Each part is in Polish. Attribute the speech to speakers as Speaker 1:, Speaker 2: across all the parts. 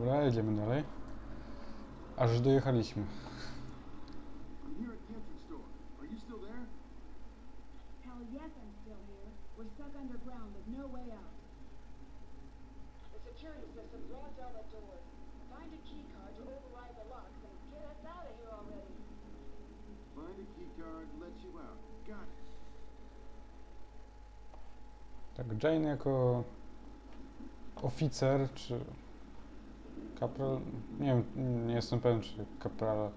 Speaker 1: Dobra, jedziemy dalej. Aż dojechaliśmy.
Speaker 2: No.
Speaker 1: Tak, Jane jako oficer, czy kapral, nie wiem, nie jestem pewien, czy kapral,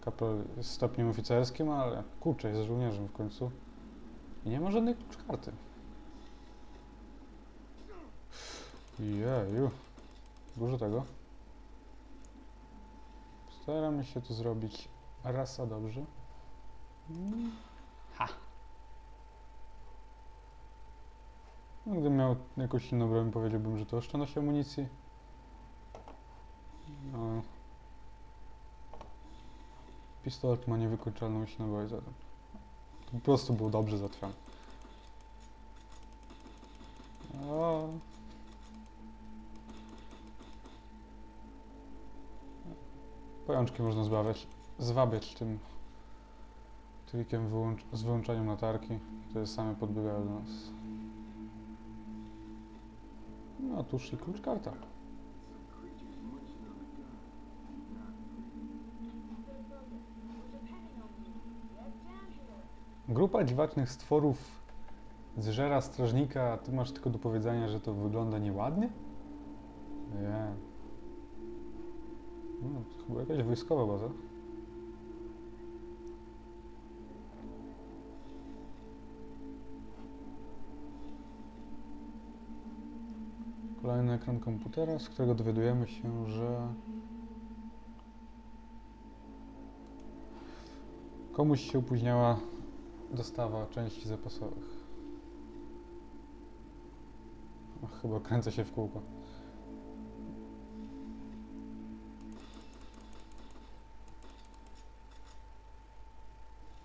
Speaker 1: kapral jest stopniem oficerskim, ale kurczę, jest żołnierzem w końcu. I nie ma żadnej kluczkarty. Jeju, dużo tego. Staramy się to zrobić raz a dobrze. Ha! No, gdybym miał jakąś inną broń, powiedziałbym, że to oszczędność amunicji. No. Pistolet ma niewykończalną ilość naboi zatem. Po prostu był dobrze zatwiony. O. Pajączki można zbawiać, zwabiać tym trikiem wyłącz, z wyłączaniem latarki, które same podbiegają do nas. No, tuż i klucz karta. Grupa dziwacznych stworów zżera strażnika, a ty masz tylko do powiedzenia, że to wygląda nieładnie? Nie. No, to chyba jakaś wojskowa baza. Kolejny ekran komputera, z którego dowiadujemy się, że komuś się opóźniała dostawa części zapasowych. Ach, chyba kręcę się w kółko.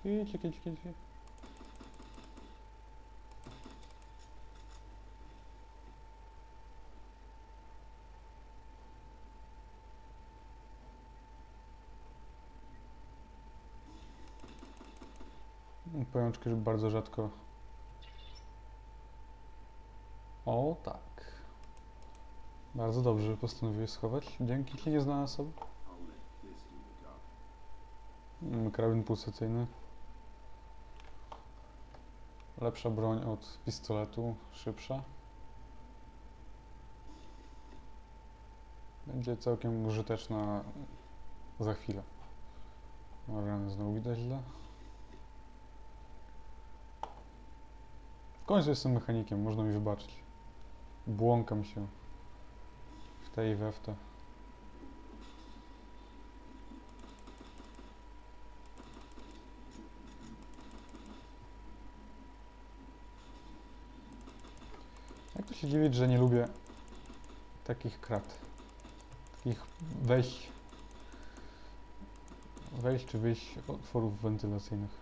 Speaker 1: Idź, idź, idź, idź. Pajączki bardzo rzadko. O tak. Bardzo dobrze że postanowiłeś schować. Dzięki ci nie znalazł sobie. Mm, Karabin pulsacyjny. Lepsza broń od pistoletu, szybsza. Będzie całkiem użyteczna za chwilę. Rany znowu widać źle. W końcu jestem mechanikiem, można mi wybaczyć. Błąkam się w te i we w te. Jak to się dziwić, że nie lubię takich krat? Takich wejść, wejść czy wyjść otworów wentylacyjnych.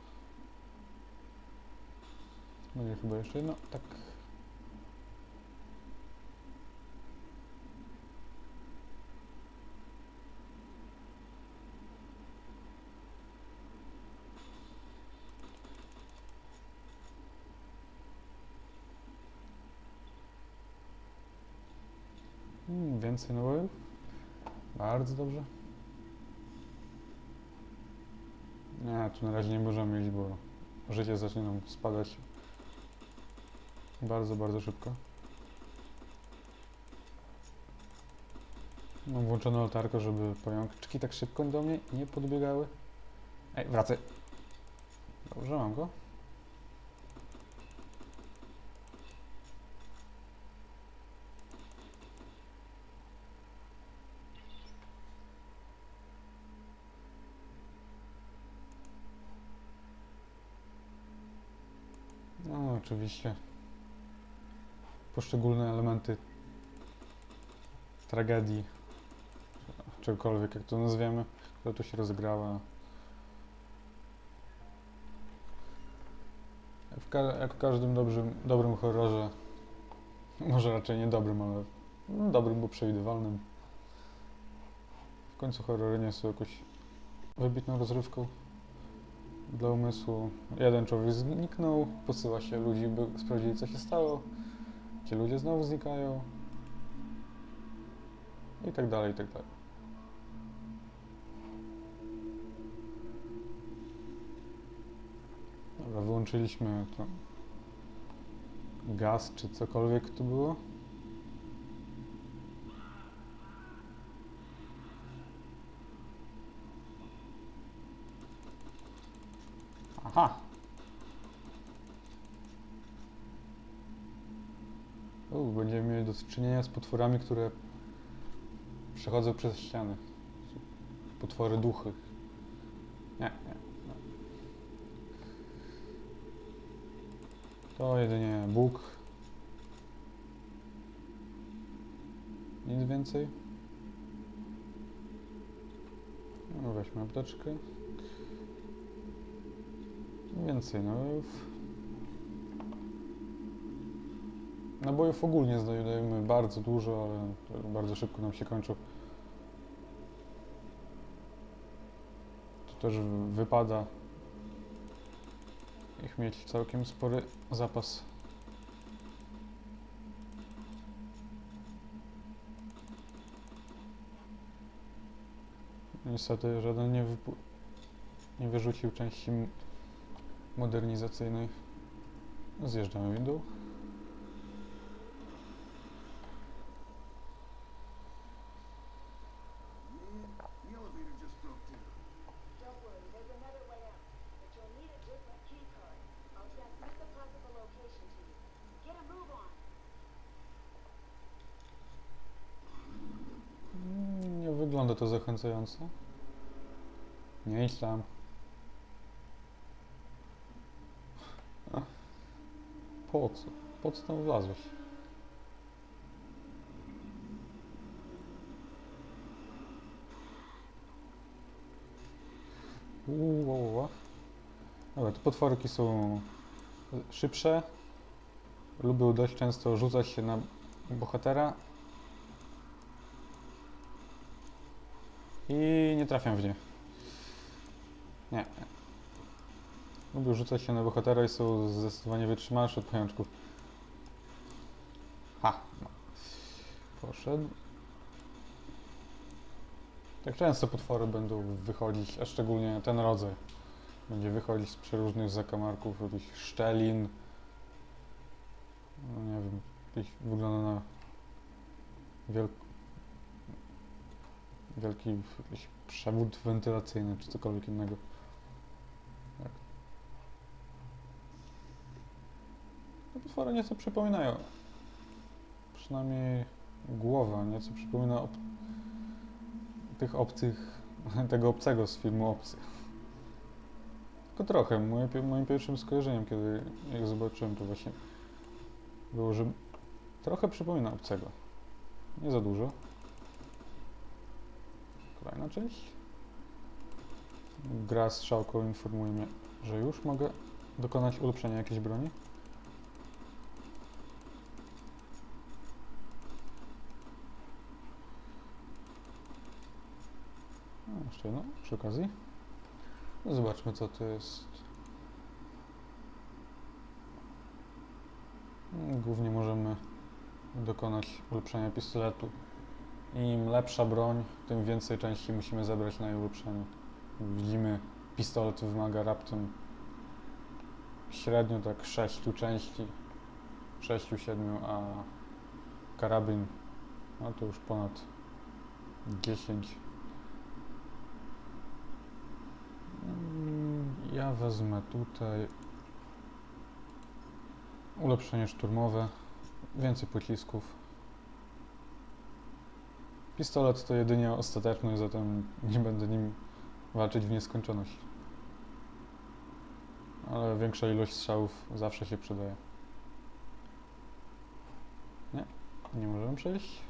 Speaker 1: Będzie chyba jeszcze jedno, tak. Mm, więcej nabojów. Bardzo dobrze. Nie, tu na razie nie możemy iść, bo życie zaczyna spadać bardzo, bardzo szybko. Mam włączoną latarkę, żeby pajączki tak szybko do mnie nie podbiegały. Ej, wracaj. Dobrze, mam go. No, oczywiście. Poszczególne elementy tragedii, czegokolwiek, jak to nazwiemy, która tu się rozegrała. Jak w, ka- jak w każdym dobrym, dobrym horrorze, może raczej nie dobrym, ale no, dobrym, bo przewidywalnym, końcu horrory nie są jakoś wybitną rozrywką dla umysłu. Jeden człowiek zniknął, posyła się ludzi, by sprawdzili co się stało. Ci ludzie znowu znikają. I tak dalej, i tak dalej. Dobra, wyłączyliśmy to gaz czy cokolwiek to było. Aha. U, będziemy mieli do czynienia z potworami, które przechodzą przez ściany. Potwory duchy. Nie, nie. nie. To jedynie Bóg. Nic więcej. No, weźmy apteczkę. Więcej nabojów. Nabojów ogólnie znajdujemy bardzo dużo, ale bardzo szybko nam się kończą. To też wypada ich mieć całkiem spory zapas. Niestety żaden nie, nie wyrzucił części modernizacyjnej. Zjeżdżamy w. wygląda to zachęcająco. Nie idź tam. Po co? Po co tam wlazłeś? Uuu. Dobra, potworki są szybsze. Lubią dość często rzucać się na bohatera i nie trafiam w nie. Nie. Lubią rzucać się na bohatera i są zdecydowanie wytrzymalsze od pajączków. Ha! Poszedł. Tak często potwory będą wychodzić, a szczególnie ten rodzaj. Będzie wychodzić z przeróżnych zakamarków, jakichś szczelin. No nie wiem, jakiś wygląda na wielk... wielki jakiś przewód wentylacyjny czy cokolwiek innego. Tak. No potwory nieco przypominają. Przynajmniej głowa nieco przypomina ob... tych obcych, tego obcego z filmu Obcy. Tylko trochę. Moje, moim pierwszym skojarzeniem, kiedy ich zobaczyłem, to właśnie było, że trochę przypomina obcego. Nie za dużo. Kolejna część. Gra z strzałką informuje mnie, że już mogę dokonać ulepszenia jakiejś broni. No, jeszcze jedno przy okazji. Zobaczmy co to jest. Głównie możemy dokonać ulepszenia pistoletu. Im lepsza broń, tym więcej części musimy zebrać na jej. Widzimy, pistolet wymaga raptem średnio tak 6 części, 6-7, a karabin no to już ponad 10. Mm, Ja wezmę tutaj ulepszenie szturmowe, więcej pocisków. Pistolet to jedynie ostateczny, zatem nie będę nim walczyć w nieskończoność. Ale większa ilość strzałów zawsze się przydaje. Nie, nie możemy przejść.